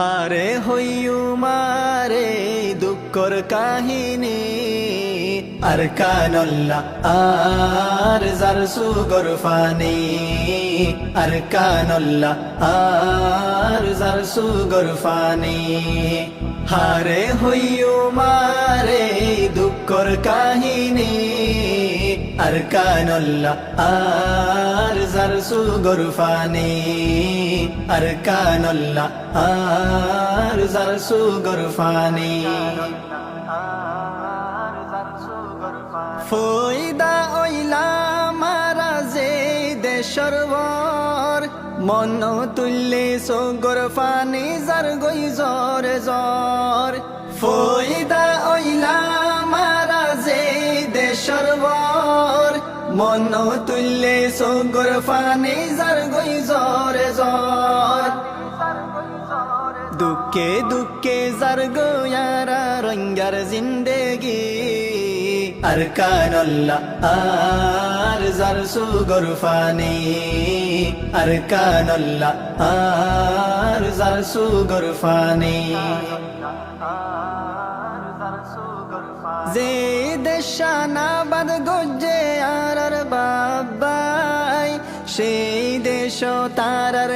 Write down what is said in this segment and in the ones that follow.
আরে হইয়ু মারে দুঃখর কাহিনী। আর কানল্লা, আর জার সুগর ফানি। আর কানল্লা, আর জার সুগর ফানি। হারে হইয়ু মারে দুঃখর কাহিনী। আর কানল্লা আর জার সুগর ফানি আর কানল্লা আর জার সুগর ফানি ফইদা ওইলা মারা যে দেশর বর। মন তুললে সগর ফানি জার গই জর জর ফইদা ওইলা মারা যে দেশর বর। মন তুললে সগর ফানি জার গই জর জর দুঃখে দুঃখে জার গোয়ারা রঙ্গার জিন্দেগি। আর কানল্লা আর জার সুগর ফানি। আর কানল্লা আর জার সুগর ফানি। যে দেশানা বাদ গজ্জে আর বাবাই। সেই দেশ তারার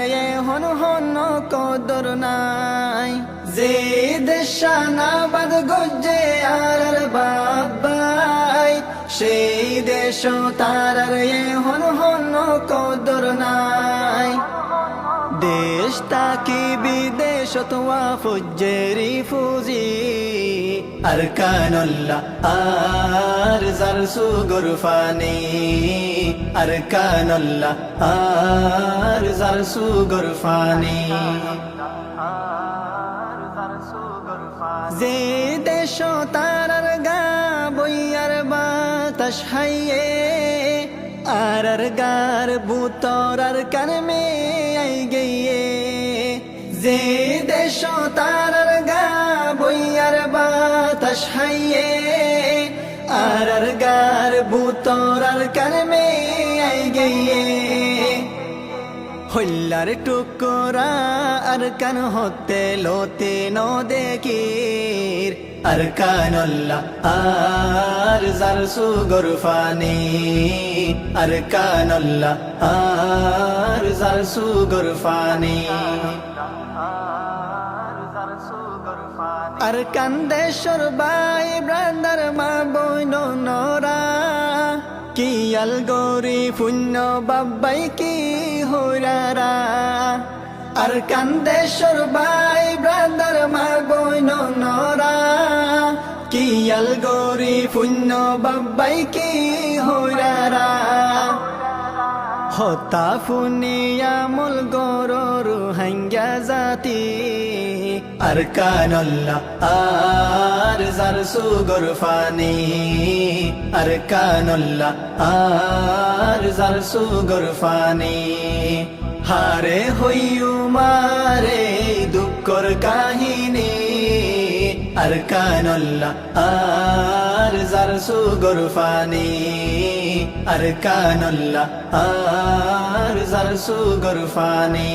হন হন কদর নাই। যে দেশানা বাদ গজ্জে আর আর বাবাই। সেই দেশ তারার হন হন কদর নাই। দেশ তাকি বিদেশ তোয়া ফুজেরি ফুজি আর কানল্লা আর জার সুগর ফানি আর কানল্লা আর জার সুগর ফানি যে দেশ তারার গা বইয়ার বাতাস হাইয়ে, আর আর গার বুতর আর কান মে আই গইয়ে। যে দেশ তারার বুতর আর কান আই গইয়ে হল্লার টুকরা আর কান হতে লোতে ন দেখির আর কানল্লা আর জার সুগর ফানি। আর কানল্লা আর জার সুগর ফানি। আর কান্দেশ্বর বাই ব্রান্দার মা বইন নরা। কিয়াল গরি পুণ্য বাব্বাই কি হইরারা। আর কান্দেশ্বর বাই ব্রাদার মা বইন নরা। কিয়াল গরি পুণ্য বাব্বাই কি হইরারা। হতা ফুনিয়া মল গরু হাঙ্গা জাতি। আর কানল্লা আর জার সুগর ফানি আর কানল্লা আর জার সুগর ফানি হারে হইয়ু মারে দুঃখর কাহিনী আর কানল্লা আর জার সুগর ফানি আর কানল্লা আর জার সুগর ফানি